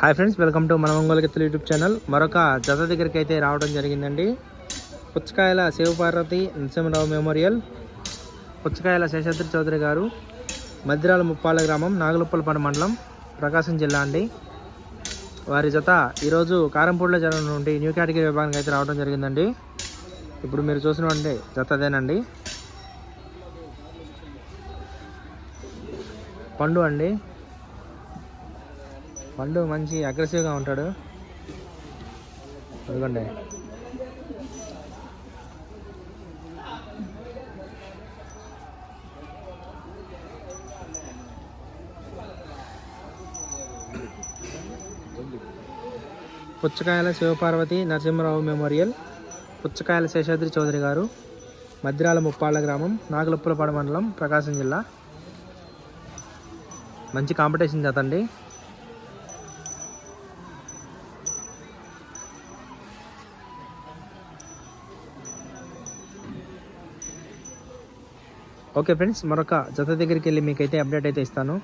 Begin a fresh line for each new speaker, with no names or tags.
Hi friends welcome to మన Ongole YouTube channel మరొక జత దగ్గరికి అయితే రావడం జరిగిందండి. పుచ్చకాయల శివపార్వతి నరసింహరావు మెమోరియల్ పుచ్చకాయల శేషాద్రి చౌదరి గారు మద్రాల ముప్పాల గ్రామం నాగలుప్పలపాడు మండలం ప్రకాశం జిల్లా అండి. వారి జత ఈరోజు కారంపూడిలో జరగనుండి న్యూ కేటగిరీ విభాగానికి అయితే రావడం జరిగిందండి. ఇప్పుడు మీరు చూసినటువంటి జత అదేనండి. పండు అండి. పండు మంచి అగ్రెసివ్గా ఉంటాడు. అదిగోండి. పుచ్చకాయల శివపార్వతి నరసింహరావు మెమోరియల్. పుచ్చకాయల శేషాద్రి చౌదరి గారు. మద్రాల ముప్పాళ్ళ గ్రామం నాగలుప్పులపాడు మండలం ప్రకాశం జిల్లా. మంచి కాంపిటీషన్ చేతండి. ఓకే ఫ్రెండ్స్ మరొక జత దగ్గరికి వెళ్ళి మీకైతే అప్డేట్ అయితే ఇస్తాను.